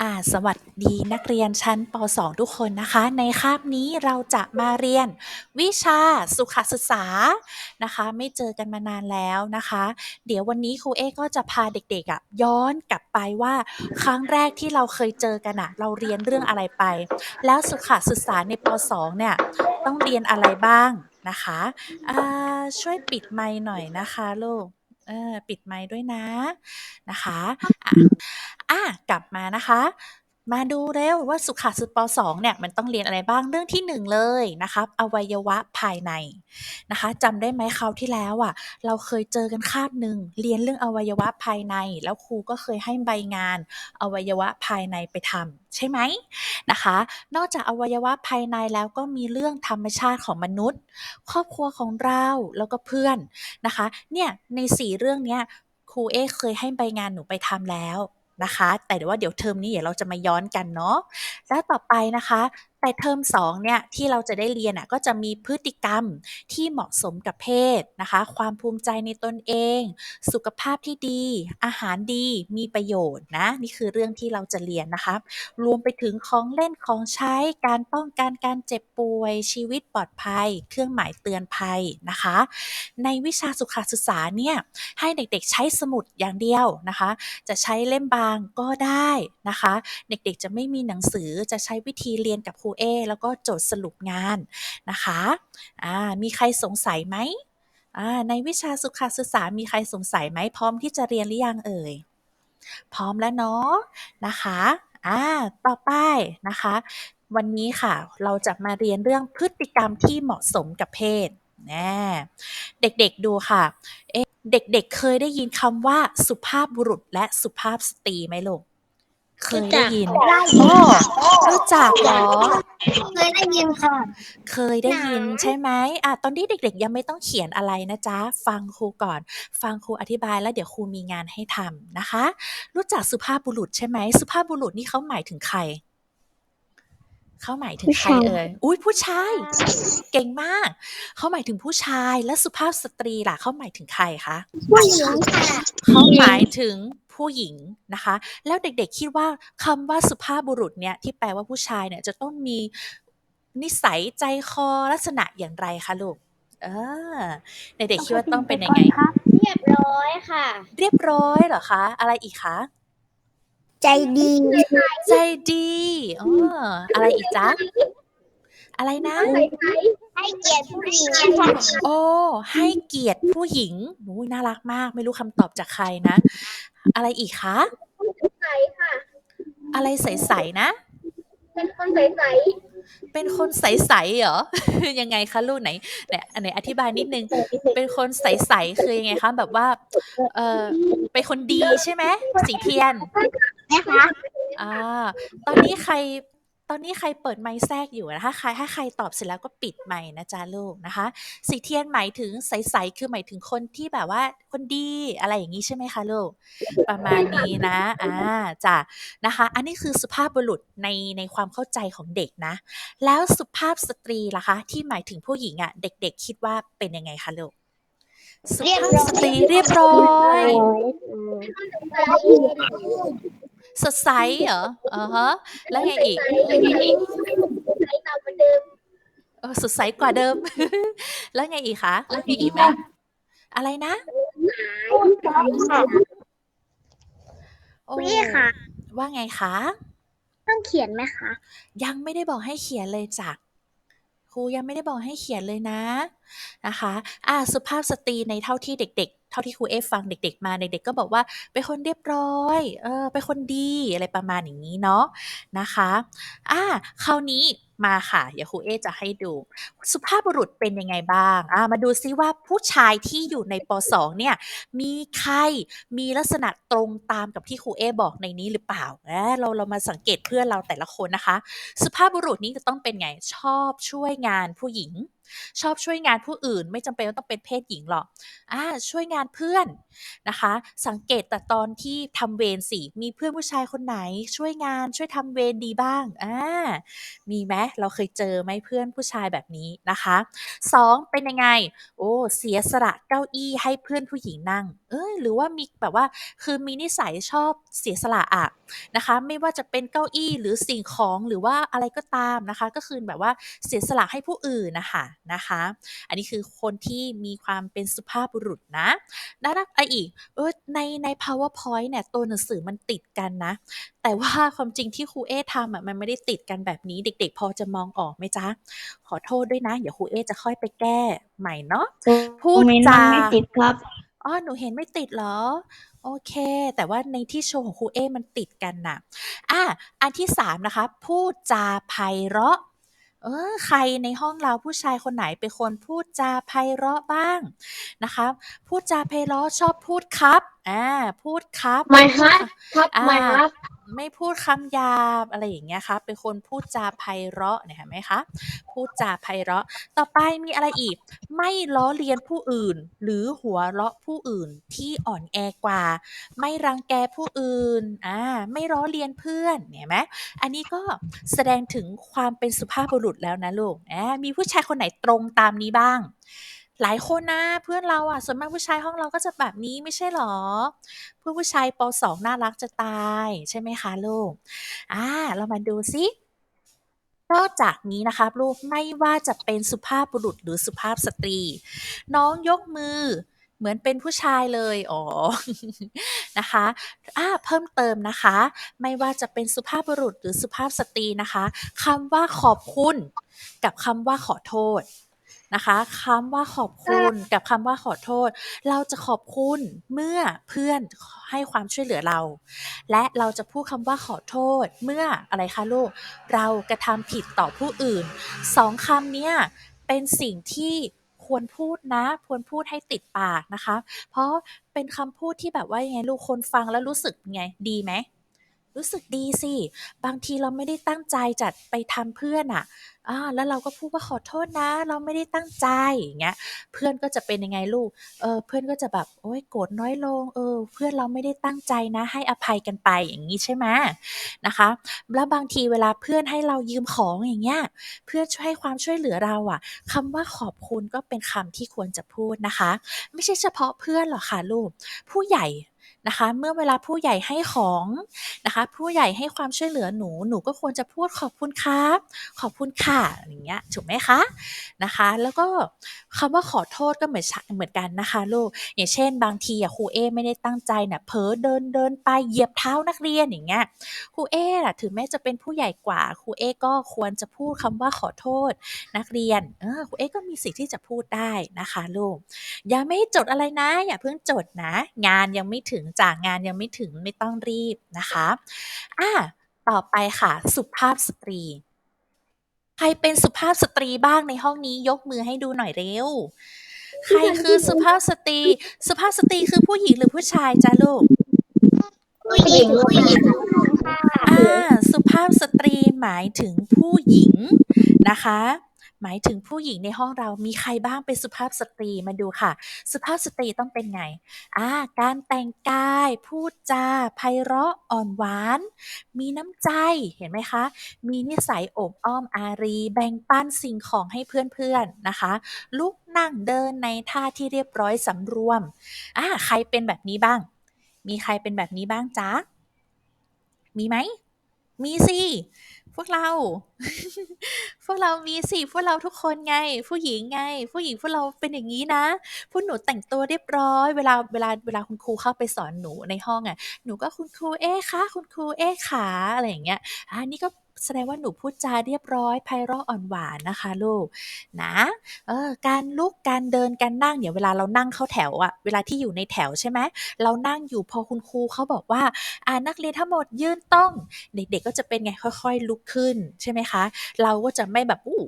อ่าสวัสดีนักเรียนชั้นป .2 ทุกคนนะคะ ในคาบนี้เราจะมาเรียนวิชาสุขศึกษานะคะ ไม่เจอกันมานานแล้วนะคะ เดี๋ยววันนี้ครูเอ๊ก็จะพาเด็กๆอะย้อนกลับไปว่า ครั้งแรกที่เราเคยเจอกันอะ เราเรียนเรื่องอะไรไป แล้วสุขศึกษาในป .2 เนี่ยต้องเรียนอะไรบ้างนะคะอ่าช่วยปิดไมค์หน่อยนะคะลูกเออปิดไมค์ด้วยนะนะคะอะ อะกลับมานะคะ มาดูเร็วว่าสุขศึกษาป .2 เนี่ยมันต้องเรียนอะไรบ้างเรื่องที่ 1 เลยนะคะอวัยวะภายในนะคะจำได้ไหมคราวที่แล้วอะ เราเคยเจอกันคาบหนึ่งเรียนเรื่องอวัยวะภายใน แล้วครูก็เคยให้ใบงาน อวัยวะภายในไปทำใช่ไหมนะคะ นอกจากอวัยวะภายในแล้วก็มีเรื่องธรรมชาติของมนุษย์ ครอบครัวของเราแล้วก็เพื่อนนะคะ เนี่ยในสี่เรื่องเนี้ยครูเอ๊เคยให้ใบงานหนูไปทำแล้ว นะคะ แต่ว่าเดี๋ยวเทอมนี้เดี๋ยวเราจะมาย้อนกันเนาะแล้วต่อไปนะคะแต่เทอม2เนี่ยที่เราจะได้เรียนอะก็จะมีพฤติกรรมที่เหมาะสมกับเพศนะคะ ความภูมิใจในตนเอง สุขภาพที่ดี อาหารดีมีประโยชน์นะนี่คือเรื่องที่เราจะเรียนนะคะ รวมไปถึงของเล่นของใช้การป้องกันการเจ็บป่วย ชีวิตปลอดภัย เครื่องหมายเตือนภัยนะคะ ในวิชาสุขศึกษาเนี่ยให้เด็กๆใช้สมุดอย่างเดียวนะคะ จะใช้เล่มบางก็ได้นะคะ เด็กๆจะไม่มีหนังสือจะใช้วิธีเรียนกับครูเอแล้วก็โจทย์สรุปงานนะคะอ่ามีใครสงสัยไหมอ่าในวิชาสุขศึกษา มีใครสงสัยไหมพร้อมที่จะเรียนหรือยังเอ่ย พร้อมแล้วเนาะนะคะอ่าต่อไปนะคะ วันนี้ค่ะเราจะมาเรียนเรื่องพฤติกรรมที่เหมาะสมกับเพศแน่เด็กๆดูค่ะ เอ๊ะเด็กๆเคยได้ยินคำว่าสุภาพบุรุษและสุภาพสตรีไหมลูก เคยได้ยินได้โอ้รู้จักเหรอ เคยได้ยินค่ะ เคยได้ยินใช่ไหมอะตอนนี้เด็ก ๆ ยังไม่ต้องเขียนอะไรนะจ๊ะ ฟังครูก่อน ฟังครูอธิบายแล้วเดี๋ยวครูมีงานให้ทำนะคะ รู้จักสุภาพบุรุษใช่ไหม สุภาพบุรุษนี่เขาหมายถึงใคร เขาหมายถึงใครผู้ชายเอ่ย อุ้ยผู้ชาย เก่งมาก เขาหมายถึงผู้ชาย และสุภาพสตรีล่ะเขาหมายถึงใครคะ ผู้หญิงค่ะ เขาหมายถึง ผู้หญิงนะคะ แล้วเด็กๆ คิดว่าคำว่าสุภาพบุรุษเนี่ยที่แปลว่าผู้ชายเนี่ยจะต้องมีนิสัยใจคอลักษณะอย่างไรคะลูก เออเด็กๆคิดว่าต้องเป็นยังไง เรียบร้อยค่ะ เรียบร้อยเหรอคะ อะไรอีกคะ ใจดี ใจดีเอออะไรอีกจ๊ะอะไรนะให้เกียรติผู้หญิงค่ะโอ้ให้เกียรติผู้หญิงอุ้ยน่ารักมาก ไม่รู้คำตอบจากใครนะ อะไรอีกคะ ใสค่ะ อะไรใสๆนะ เป็นคนใสเป็นคนใสๆเหรอ ยังไงคะลูกไหนไหนอันไหนอธิบายนิดนึง เป็นคนใสๆคือยังไงคะแบบว่าเออเป็นคนดีใช่ไหมสีเทียน ๆนะคะ อ่า ตอนนี้ใคร ตอนนี้ใครเปิดไมค์แทรกอยู่นะคะใครถ้าใครตอบเสร็จแล้วก็ปิดไมค์นะจ๊ะลูกนะคะ สีเทียนหมายถึงใสๆคือหมายถึงคนที่แบบว่าคนดีอะไรอย่างนี้ใช่ไหมคะลูก ประมาณนี้นะอ่าจ้ะนะคะ อันนี้คือสุภาพบุรุษในในความเข้าใจของเด็กนะ แล้วสุภาพสตรีล่ะคะ ที่หมายถึงผู้หญิงอะ่ะ เด็กๆ คิดว่าเป็นยังไงคะลูกสุภาพสตรีเรียบร้อย สดใสเหรออ่าฮะแล้วไงอีกใสตามเหมือนเดิมเออสดใสกว่าเดิม แล้วไงอีกคะแล้วมีอีกไหมอะไรนะค่ะโอ้พี่ค่ะว่าไงคะต้องเขียนไหมคะ ยังไม่ได้บอกให้เขียนเลยจ้ะครูยังไม่ได้บอกให้เขียนเลยนะนะคะอ่าสุภาพสตรีในเท่าที่เด็ก ๆ เท่าที่ครูเอฟฟังเด็ก ๆ มาเด็กๆก็บอกว่าเป็นคนเรียบร้อยเออเป็นคนดีอะไรประมาณอย่างนี้เนาะนะคะอ่าคราวนี้มาค่ะเดี๋ยวครูเอจะให้ดู สุภาพบุรุษเป็นยังไงบ้างอ่ามาดูซิว่าผู้ชายที่อยู่ในป .2 เนี่ยมีใครมีลักษณะตรงตามกับที่ครูเอบอกในนี้หรือเปล่าเออเราเรามาสังเกตเพื่อนเราแต่ละคนนะคะ สุภาพบุรุษนี้จะต้องเป็นไงชอบช่วยงานผู้หญิง ชอบช่วยงานผู้อื่นไม่จำเป็นต้องเป็นเพศหญิงหรอกอาช่วยงานเพื่อนนะคะ สังเกตแต่ตอนที่ทำเวรสิมีเพื่อนผู้ชายคนไหน ช่วยงานช่วยทำเวรดีบ้างอามีไหมเราเคยเจอไหมเพื่อนผู้ชายแบบนี้นะคะ 2 เป็นยังไง โอ้เสียสละเก้าอี้ให้เพื่อนผู้หญิงนั่ง เอ๊ยหรือว่ามีแบบว่าคือมีนิสัยชอบเสียสละอะนะคะ ไม่ว่าจะเป็นเก้าอี้หรือสิ่งของหรือว่าอะไรก็ตามนะคะ ก็คือแบบว่าเสียสละให้ผู้อื่นนะคะ นะคะ อันนี้คือคนที่มีความเป็นสุภาพบุรุษนะแล้วถ้าอะไรอีกเออในใน PowerPoint เนี่ยตัวหนังสือมันติดกันนะ แต่ว่าความจริงที่ครูเอ๊ทำอะมันไม่ได้ติดกันแบบนี้เด็ก ๆ พอจะมองออกไหมจ๊ะ?ขอโทษด้วยนะ เดี๋ยวครูเอ๊จะค่อยไปแก้ใหม่เนาะพูดครูมิ้นจามันไม่ติดครับอ๋อหนูเห็นไม่ติดเหรอ?โอเค แต่ว่าในที่โชว์ของครูเอ๊มันติดกันน่ะอาอันที่3นะคะ พูดจาไพเราะ เออใครในห้องเราผู้ชายคนไหนเป็นคนพูดจาไพเราะบ้างนะคะ พูดจาไพเราะชอบพูดครับ อาพูดครับ ไม่พูดครับครับอาไม่ครับ ไม่พูดคำหยาบอะไรอย่างเงี้ยครับเป็นคนพูดจาไพเราะเนี่ยเห็นไหมคะพูดจาไพเราะ ต่อไปมีอะไรอีก ไม่ล้อเลียนผู้อื่น หรือหัวเราะผู้อื่นที่อ่อนแอกว่า ไม่รังแกผู้อื่นอาไม่ล้อเลียนเพื่อนเห็นไหมอันนี้ก็แสดงถึงความเป็นสุภาพบุรุษแล้วนะลูกอามีผู้ชายคนไหนตรงตามนี้บ้าง หลายคนนะเพื่อนเราอะส่วนมากผู้ชายห้องเราก็จะแบบนี้ไม่ใช่หรอ?เพื่อนผู้ชายป.2น่ารักจะตาย ใช่ไหมคะลูก?อ่าเรามาดูซินอกจากนี้นะครับลูกไม่ว่าจะเป็นสุภาพบุรุษหรือสุภาพสตรี น้องยกมือเหมือนเป็นผู้ชายเลย อ๋อ นะคะอ่าเพิ่มเติมนะคะ ไม่ว่าจะเป็นสุภาพบุรุษหรือสุภาพสตรีนะคะคำว่าขอบคุณ กับคำว่าขอโทษ นะคะคำว่าขอบคุณกับคำว่าขอโทษ เราจะขอบคุณเมื่อเพื่อนให้ความช่วยเหลือเรา และเราจะพูดคำว่าขอโทษเมื่ออะไรคะลูก?เรากระทำผิดต่อผู้อื่น2คำเนี้ยเป็นสิ่งที่ควรพูดนะ ควรพูดให้ติดปากนะคะ เพราะเป็นคำพูดที่แบบว่ายังไงลูกคนฟังแล้วรู้สึกไงดีไหม? รู้สึกดีสิ บางทีเราไม่ได้ตั้งใจจะไปทำเพื่อนอะอ่าแล้วเราก็พูดว่า"ขอโทษนะ เราไม่ได้ตั้งใจ"อย่างเงี้ย เพื่อนก็จะเป็นยังไงลูก เออเพื่อนก็จะแบบโอ๊ยโกรธน้อยลง เออ เพื่อนเราไม่ได้ตั้งใจนะ ให้อภัยกันไปอย่างงี้ใช่ไหม?นะคะ แล้วบางทีเวลาเพื่อนให้เรายืมของอย่างเงี้ย เพื่อนช่วยให้ความช่วยเหลือเราอะคำว่าขอบคุณก็เป็นคำที่ควรจะพูดนะคะ ไม่ใช่เฉพาะเพื่อนหรอกค่ะลูก ผู้ใหญ่ นะคะ เมื่อเวลาผู้ใหญ่ให้ของนะคะ ผู้ใหญ่ให้ความช่วยเหลือหนูหนูก็ควรจะพูด"ขอบคุณครับ""ขอบคุณค่ะ"อย่างเงี้ยถูกไหมคะ?นะคะ แล้วก็คำว่าขอโทษก็เหมือนเหมือนกันนะคะลูกอย่างเช่น บางทีอะครูเอไม่ได้ตั้งใจน่ะเผลอเดินๆไปเหยียบเท้านักเรียนอย่างเงี้ยครูเอ๊อะถึงแม้จะเป็นผู้ใหญ่กว่าครูเอก็ควรจะพูดคำว่าขอโทษนักเรียนเออครูเอก็มีสิทธิ์ที่จะพูดได้นะคะลูกอยังไม่จดอะไรนะ อย่าเพิ่งจดนะ งานยังไม่ถึงจ้ะงานยังไม่ถึงไม่ต้องรีบนะคะอาต่อไปค่ะ สุภาพสตรี ใครเป็นสุภาพสตรีบ้างในห้องนี้ยกมือให้ดูหน่อยเร็ว ใครคือสุภาพสตรี สุภาพสตรีคือผู้หญิงหรือผู้ชายจ๊ะลูก?ผู้หญิงผู้หญิงค่ะอาสุภาพสตรีหมายถึงผู้หญิงนะคะ หมายถึงผู้หญิงในห้องเรามีใครบ้างเป็นสุภาพสตรีมาดูค่ะ สุภาพสตรีต้องเป็นไง?อาการแต่งกาย พูดจาไพเราะอ่อนหวาน มีน้ำใจเห็นไหมคะ มีนิสัยโอบอ้อมอารี แบ่งปันสิ่งของให้เพื่อนๆนะคะลุกนั่งเดินในท่าที่เรียบร้อยสำรวมอาใครเป็นแบบนี้บ้าง?มีใครเป็นแบบนี้บ้างจ๊ะ?มีไหม?มีสิ พวกเรา พวกเรามีสิพวกเราทุกคนไง ผู้หญิงไง ผู้หญิงพวกเราเป็นอย่างนี้นะพวกหนูแต่งตัวเรียบร้อย เวลาเวลาเวลาคุณครูเข้าไปสอนหนูในห้องอะหนูก็คุณครูเอ๊คะคุณครูเอ๊ขาอะไรอย่างเงี้ยอันนี้ก็ แสดงว่าหนูพูดจาเรียบร้อยไพเราะอ่อนหวานนะคะลูกนะเออการลุกการเดินการนั่งเนี่ยเวลาเรานั่งเข้าแถวอะเวลาที่อยู่ในแถวใช่ไหมเรานั่งอยู่พอคุณครูเขาบอกว่าอ่านักเรียนทั้งหมดยืนตรงเด็กๆก็จะเป็นไงค่อยๆ ลุกขึ้นใช่ไหมคะ เราก็จะไม่แบบโอ้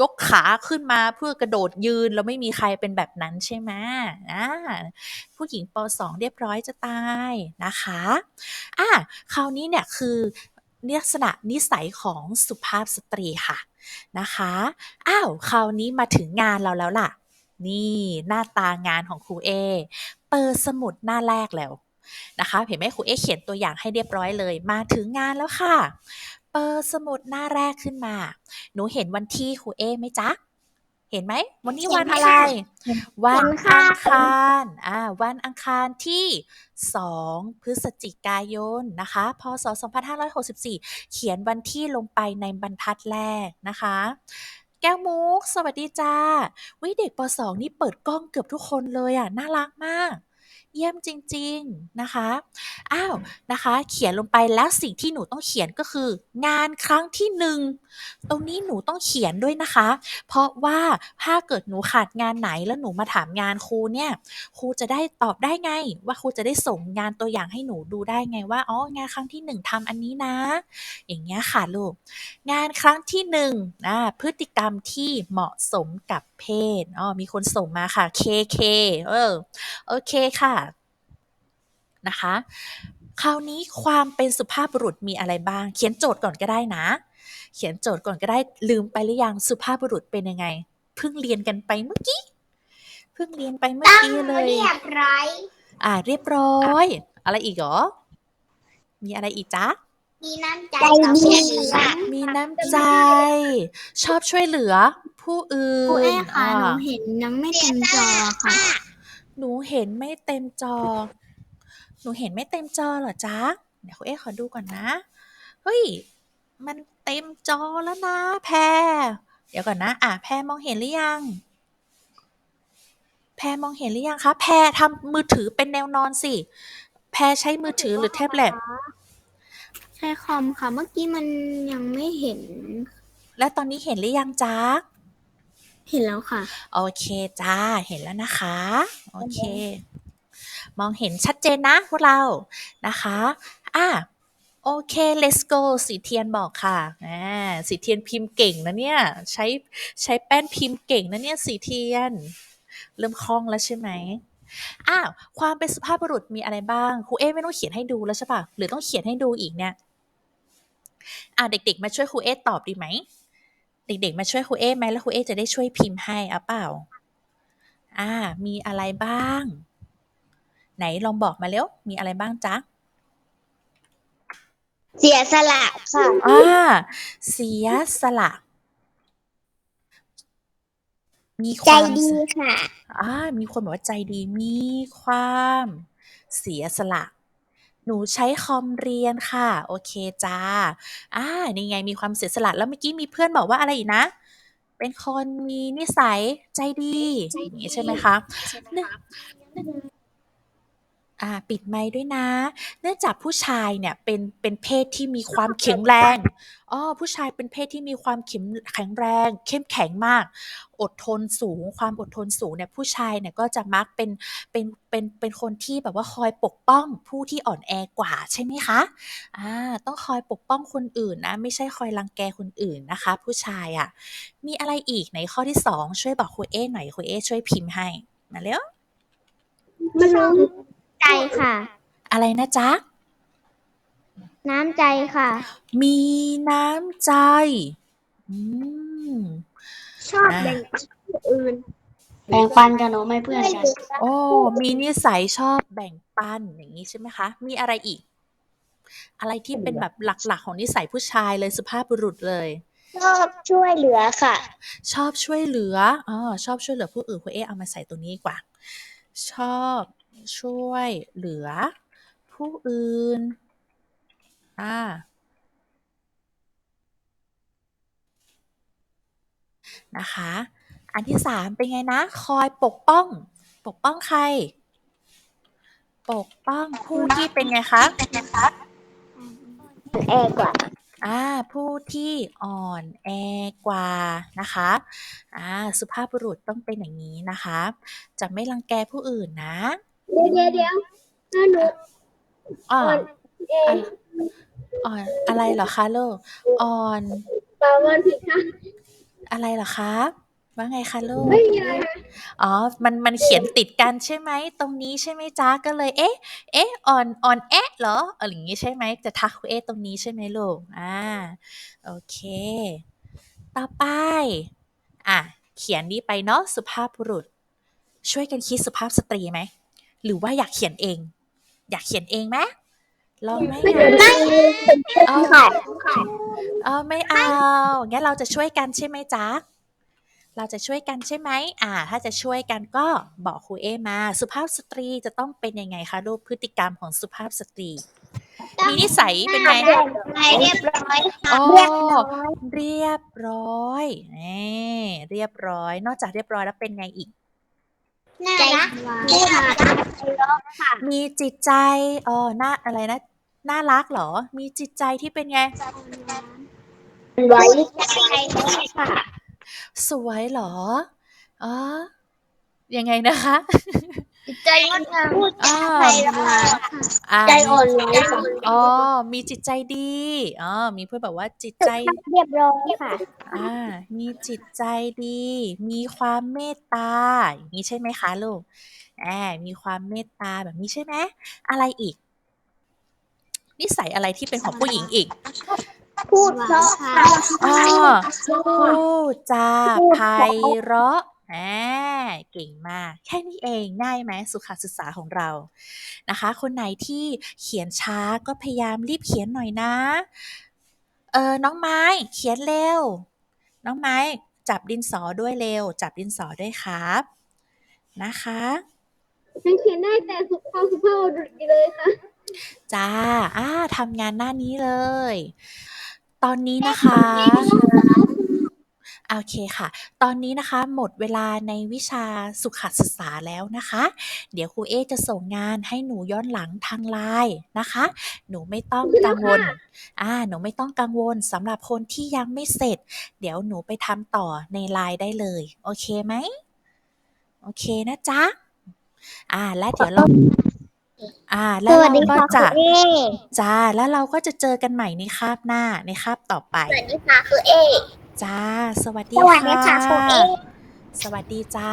ยกขาขึ้นมาเพื่อกระโดดยืนแล้วไม่มีใครเป็นแบบนั้นใช่ไหมอาผู้หญิงป.2 เรียบร้อยจะตายนะคะอ่าคราวนี้เนี่ยคือ ลักษณะนิสัยของสุภาพสตรีค่ะนะคะอ้าวคราวนี้มาถึงงานเราแล้วล่ะ นี่หน้าตางานของครูเอเปิดสมุดหน้าแรกแล้วนะคะเห็นไหมครูเอเขียนตัวอย่างให้เรียบร้อยเลย มาถึงงานแล้วค่ะ เปิดสมุดหน้าแรกขึ้นมา หนูเห็นวันที่ครูเอไหมจ๊ะ เห็นไหม วันนี้วันอะไร วันอังคารอ่าวันอังคารที่ 2 พฤศจิกายนนะคะ พศ 2564 เขียนวันที่ลงไปในบรรทัดแรกนะคะ แก้วมุก สวัสดีจ้า วิเด็กป .2 นี่เปิดกล้องเกือบทุกคนเลยอะ น่ารักมาก เยี่ยมจริง ๆ นะคะ อ้าว นะคะ เขียนลงไปแล้วสิ่งที่หนูต้องเขียนก็คือ งานครั้งที่หนึ่งตรงนี้หนูต้องเขียนด้วยนะคะ เพราะว่าถ้าเกิดหนูขาดงานไหนแล้วหนูมาถามงานครูเนี่ยครูจะได้ตอบได้ไง ว่าครูจะได้ส่งงานตัวอย่างให้หนูดูได้ไงว่าอ๋องานครั้งที่หนึ่งทำอันนี้นะ อย่างเงี้ยค่ะลูกงานครั้งที่หนึ่งอ่าพฤติกรรมที่เหมาะสมกับเพศอ๋อมีคนส่งมาค่ะ KK เออโอเคค่ะ นะคะ คราวนี้ความเป็นสุภาพบุรุษมีอะไรบ้าง เขียนโจทย์ก่อนก็ได้นะ เขียนโจทย์ก่อนก็ได้ลืมไปหรือยังสุภาพบุรุษเป็นยังไงเพิ่งเรียนกันไปเมื่อกี้เพิ่งเรียนไปเมื่อตั้งกี้เลยเรียบร้อยอ่าเรียบร้อย อะไรอีกเหรอ มีอะไรอีกจ๊ะมีน้ำใจต่อเพื่อนค่ะมีน้ำใจ ชอบช่วยเหลือ ผู้อื่นครูเอค่ะหนูอ่าเห็นยังไม่เต็มจอค่ะ หนูเห็นไม่เต็มจอ หนูเห็นไม่เต็มจอเหรอจ๊ะ เดี๋ยวครูเอ๊ขอดูก่อนนะ เฮ้ย มันเต็มจอแล้วนะ แพร เดี๋ยวก่อนนะ อะ แพรมองเห็นหรือยัง แพรมองเห็นหรือยังคะ แพรทำมือถือเป็นแนวนอนสิ แพรใช้มือถือหรือแท็บเล็ต ใช้คอมค่ะ เมื่อกี้มันยังไม่เห็น และตอนนี้เห็นหรือยังจ๊ะ เห็นแล้วค่ะ โอเคจ้า เห็นแล้วนะคะ โอเค มองเห็นชัดเจนนะพวกเรานะคะอะโอเค let's go สีเทียนบอกค่ะอ่าสีเทียนพิมพ์เก่งนะเนี่ย ใช้ใช้แป้นพิมพ์เก่งนะเนี่ยสีเทียน เริ่มคล่องแล้วใช่ไหมอ้าวความเป็นสุภาพบุรุษมีอะไรบ้างครูเอไม่ต้องเขียนให้ดูแล้วใช่ปะหรือต้องเขียนให้ดูอีกเนี่ยอ่าเด็ก ๆ มาช่วยครูเอตอบดีไหมเด็ก ๆ มาช่วยครูเอไหมแล้วครูเอจะได้ช่วยพิมพ์ให้เอาเปล่าอ่ามีอะไรบ้าง ไหนลองบอกมาเร็ว มีอะไรบ้างจ๊ะเสียสละค่ะอ่าเสียสละ มีคใจวามดีค่ะอ่ามีคนบอกว่าใจดี มีความ เสียสละ หนูใช้คอมเรียนค่ะ โอเคจ้าอ่านี่ไงมีความเสียสละแล้วเมื่อกี้มีเพื่อนบอกว่าอะไรอีกนะ เป็นคนมีนิสัยใจดีอย่างนี้ใช่ไหมคะเนื่องอ่า ปิดไมค์ด้วยนะ เนื่องจากผู้ชายเนี่ยเป็นเป็นเพศที่มีความแข็งแรงอ๋อผู้ชายเป็นเพศที่มีความเข็มแข็งแรง เข้มแข็งมาก อดทนสูง ความอดทนสูงเนี่ยผู้ชายเนี่ยก็จะมักเป็นเป็นเป็นเป็นคนที่แบบว่าคอยปกป้องผู้ที่อ่อนแอกว่าใช่ไหมคะอาต้องคอยปกป้องคนอื่นนะ ไม่ใช่คอยรังแกคนอื่นนะคะ ผู้ชายอะมีอะไรอีกไหนข้อที่ 2 ช่วยบอกครูเอหน่อยครูเอช่วยพิมพ์ให้มาเร็วมันรู้ ใจค่ะ อะไรนะจ๊ะ น้ำใจค่ะ มีน้ำใจอืม ชอบอ่าแบ่งปันคนอื่นแบ่งปันกันเนาะไม่เพื่อนกัน โอ้ มีนิสัยชอบแบ่งปันอย่างงี้ใช่ไหมคะ มีอะไรอีก อะไรที่เป็นแบบหลักๆ ของนิสัยผู้ชายเลยสุภาพบุรุษเลย ชอบช่วยเหลือค่ะ ชอบช่วยเหลืออ๋อชอบช่วยเหลือผู้อื่นคุณเอ๊เอามาใส่ตรงนี้ดีกว่า ชอบ ช่วยเหลือผู้อื่น อ่า นะคะ อันที่3เป็นไงนะ คอยปกป้อง ปกป้องใคร ปกป้องผู้ที่เป็นไงคะแอร์กว่าอ่าผู้ที่อ่อนแอกว่านะคะอ่าสุภาพบุรุษต้องเป็นอย่างนี้นะคะ จะไม่รังแกผู้อื่นนะเดี๋ยวเดี๋ยวเดี๋ยวถ้าหนูอ่ออ่อนนเออะงอ่อนอะไรเหรอคะลูกอ่อนตาวันผิดค่ะอะไรเหรอคะว่าไงคะลูก ไม่มีอะไรอ๋อ มัน มันเขียนติดกันใช่ไหม ตรงนี้ใช่ไหมจ๊ะ ก็เลย เอ๊ะ เอ๊ะ อ่อน อ่อนแอะเหรออะไรอย่างงี้ใช่ไหม จะทักครูเอ๊ตรงนี้ใช่ไหมลูกอาโอเค ต่อไป อ่าเขียนนี้ไปเนาะ สุภาพบุรุษ ช่วยกันคิดสุภาพสตรีไหม หรือว่าอยากเขียนเอง อยากเขียนเองไหมลองไหมไม่อะไม่อ้าวค่ะอ๋อไม่เอางั้นเราจะช่วยกันใช่ไหมจ๊ะเราจะช่วยกันใช่ไหมอ่า ถ้าจะช่วยกันก็บอกครูเอมา สุภาพสตรีจะต้องเป็นยังไงคะลูกพฤติกรรมของสุภาพสตรี มีนิสัยเป็นไงเรียบร้อยค่ะอ๋อเรียบร้อยเรียบร้อยนี่เรียบร้อย นอกจากเรียบร้อยแล้วเป็นไงอีก น่ารักพูดค่ะใจร้อนค่ะมีจิตใจอ๋อน่าอะไรนะ น่ารักเหรอ มีจิตใจที่เป็นไง ไว้ใจร้อนค่ะสวยเหรอ อ๋อ ยังไงนะคะ ใจงดงามพูดอ่าใจร้อนค่ะอ่าใจอ่อนไหวค่ะอ๋อมีจิตใจดีอ๋อมีเพื่อนแบบว่าจิตใจเรียบร้อยค่ะอ่ามีจิตใจดี มีความเมตตาอย่างนี้ใช่ไหมคะลูกแอบมีความเมตตาแบบนี้ใช่ไหมอะไรอีก นิสัยอะไรที่เป็นของผู้หญิงอีกพูดเพราะค่ะอ๋อพูดจาไพเราะ แหมเก่งมาก แค่นี้เองง่ายไหมสุขศึกษาของเรานะคะ คนไหนที่เขียนช้าก็พยายามรีบเขียนหน่อยนะ เออน้องไม้เขียนเร็ว น้องไม้จับดินสอด้วยเร็ว จับดินสอด้วยครับนะคะฉันเขียนได้แต่สุภาพสุภาพบุรุษอยู่เลยค่ะจ้าอ่าทำงานหน้านี้เลย ตอนนี้นะคะ โอเคค่ะ ตอนนี้นะคะหมดเวลาในวิชาสุขศึกษาแล้วนะคะ เดี๋ยวครูเอจะส่งงานให้หนูย้อนหลังทางไลน์นะคะ หนูไม่ต้องกังวล อ่า หนูไม่ต้องกังวลสำหรับคนที่ยังไม่เสร็จ เดี๋ยวหนูไปทำต่อในไลน์ได้เลย โอเคไหม โอเคนะจ๊ะ อ่า และเดี๋ยวเราอ่า แล้วเราก็จะจ้า แล้วเราก็จะเจอกันใหม่ในคาบหน้าในคาบต่อไป สวัสดีค่ะคือเอ จ้า สวัสดีสวัสดีค่ะครูเอสวัสดีจ้า